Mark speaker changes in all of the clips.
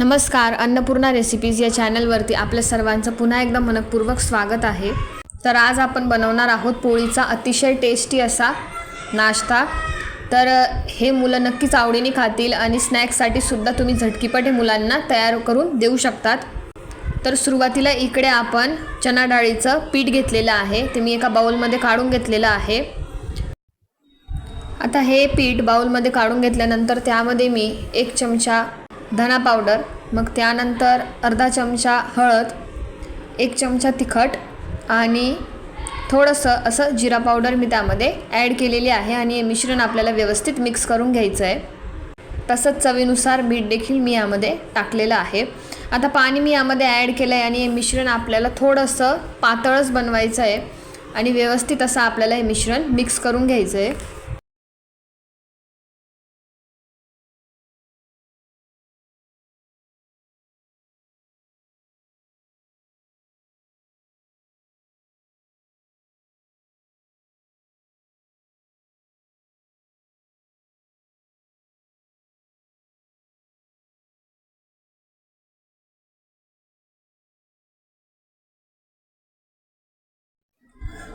Speaker 1: नमस्कार अन्नपूर्णा रेसिपीज या चॅनलवरती आपल्या सर्वांचं पुन्हा एकदा मनपूर्वक स्वागत आहे. तर आज आपण बनवणार आहोत पोळीचा अतिशय टेस्टी असा नाश्ता. तर हे मुलं नक्कीच आवडीने खातील आणि स्नॅक्ससाठी सुद्धा तुम्ही झटकीपट हे मुलांना तयार करून देऊ शकतात. तर सुरुवातीला इकडे आपण चना डाळीचं पीठ घेतलेलं आहे. ते मी एका बाउलमध्ये काढून घेतलेलं आहे. आता हे पीठ बाउलमध्ये काढून घेतल्यानंतर त्यामध्ये मी एक चमचा धना पावडर मग त्यानंतर अर्धा चमचा हळद एक चमचा तिखट आणि थोडंसं असं जिरा पावडर मी त्यामध्ये ॲड केलेली आहे आणि हे मिश्रण आपल्याला व्यवस्थित मिक्स करून घ्यायचं आहे. तसंच चवीनुसार मीठ देखील मी यामध्ये टाकलेलं आहे. आता पाणी मी यामध्ये ॲड केलं आहे आणि हे मिश्रण आपल्याला थोडंसं पातळच बनवायचं आहे आणि व्यवस्थित असं आपल्याला हे मिश्रण मिक्स करून घ्यायचं आहे.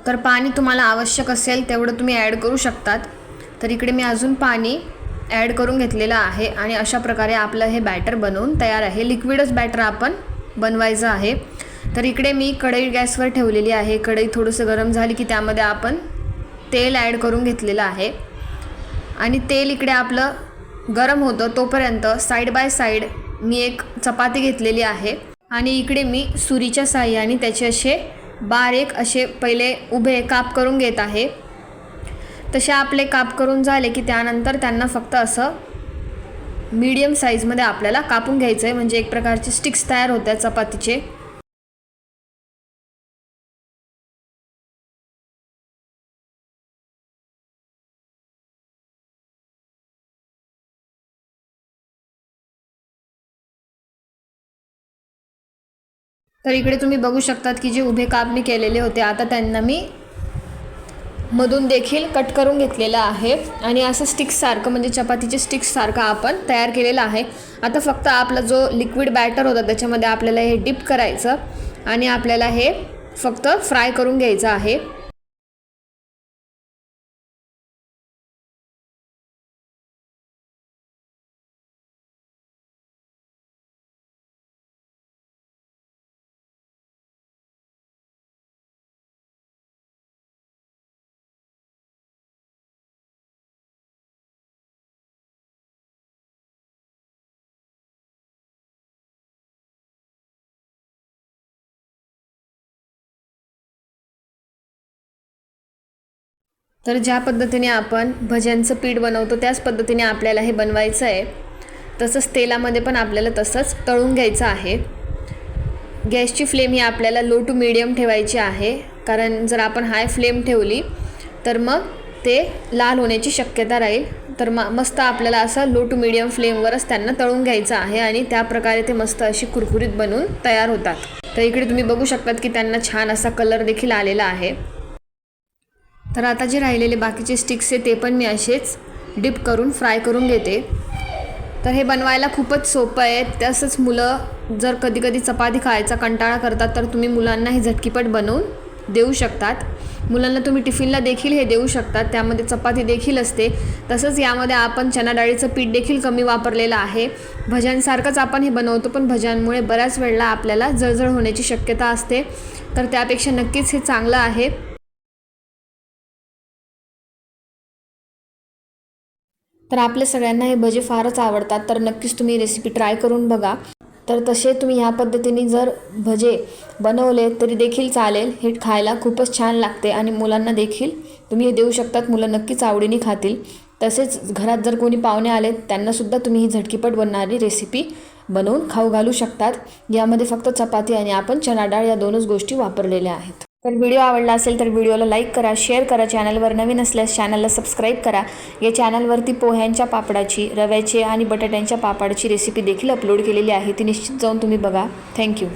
Speaker 1: तर पाणी तुम्हाला आवश्यक असेल तेवढं तुम्ही ॲड करू शकतात. तर इकडे मी अजून पाणी ॲड करून घेतलेलं आहे आणि अशा प्रकारे आपलं हे बॅटर बनवून तयार आहे. लिक्विडच बॅटर आपण बनवायचं आहे. तर इकडे मी कढई गॅसवर ठेवलेली आहे. कढई थोडंसं गरम झाली की त्यामध्ये आपण तेल ॲड करून घेतलेलं आहे. आणि तेल इकडे आपलं गरम होतं तोपर्यंत साईड बाय साईड मी एक चपाती घेतलेली आहे. आणि इकडे मी सुरीच्या साह्याने त्याचे असे बारीक असे पहिले उभे काप करून घेत आहे. तसे आपले काप करून झाले की त्यानंतर त्यांना फक्त असं मीडियम साईजमध्ये आपल्याला कापून घ्यायचं आहे म्हणजे एक प्रकारचे स्टिक्स तयार होत्या चपातीचे. तर इकडे तुम्ही बघू शकतात की जे उभे काप मी केलेले होते आता त्यांना मी मधून देखील कट करून घेतलेलं आहे. आणि असं स्टिक्ससारखं म्हणजे चपातीचे स्टिक्ससारखं आपण तयार केलेलं आहे. आता फक्त आपला जो लिक्विड बॅटर होता त्याच्यामध्ये आपल्याला हे डिप करायचं आणि आपल्याला हे फक्त फ्राय करून घ्यायचं आहे. तर ज्या पद्धतीने आपण भज्यांचं पीठ बनवतो त्याच पद्धतीने आपल्याला हे बनवायचं आहे. तसंच तेलामध्ये पण आपल्याला तसंच तळून घ्यायचं आहे. गॅसची फ्लेम ही आपल्याला लो टू मिडियम ठेवायची आहे. कारण जर आपण हाय फ्लेम ठेवली तर मग ते लाल होण्याची शक्यता राहील. तर म मस्त आपल्याला असं लो टू मिडियम फ्लेमवरच त्यांना तळून घ्यायचं आहे आणि त्या प्रकारे ते मस्त अशी कुरकुरीत बनवून तयार होतात. तर इकडे तुम्ही बघू शकतात की त्यांना छान असा कलर देखील आलेला आहे. तर आता जे राहिलेले बाकीचे स्टिक्स आहे ते पण मी असेच डिप करून फ्राय करून घेते. तर हे बनवायला खूपच सोपं आहे. तसंच मुलं जर कधी कधी चपाती खायचा कंटाळा करतात तर तुम्ही मुलांना हे झटकीपट बनवून देऊ शकतात. मुलांना तुम्ही टिफिनला देखील हे देऊ शकतात. त्यामध्ये चपाती देखील असते. तसंच यामध्ये आपण चना डाळीचं पीठ देखील कमी वापरलेलं आहे. भज्यांसारखंच आपण हे बनवतो पण भज्यांमुळे बऱ्याच वेळेला आपल्याला जळजळ होण्याची शक्यता असते. तर त्यापेक्षा नक्कीच हे चांगलं आहे. तर आपल्या सगळ्यांना हे भजे फारच आवडतात. तर नक्कीच तुम्ही रेसिपी ट्राय करून बघा. तर तसे तुम्ही ह्या पद्धतीने जर भजे बनवले तरी देखील चालेल. हे खायला खूपच छान लागते आणि मुलांना देखील तुम्ही हे देऊ शकतात. मुलं नक्कीच आवडीने खातील. तसेच घरात जर कोणी पाहुणे आले त्यांनासुद्धा तुम्ही ही झटकीपट बनणारी रेसिपी बनवून खाऊ घालू शकतात. यामध्ये फक्त चपाती आणि आपण चना डाळ या दोनच गोष्टी वापरलेल्या आहेत. तर व्हिडिओ आवडला असेल तर व्हिडिओला लाईक करा शेअर करा चॅनलवर नवीन असल्यास चॅनलला सबस्क्राईब करा. या चॅनलवरती पोह्यांच्या पापडाची रव्याचे आणि बटाट्यांच्या पापडाची रेसिपी देखील अपलोड केलेली आहे ती निश्चित जाऊन तुम्ही बघा. थँक्यू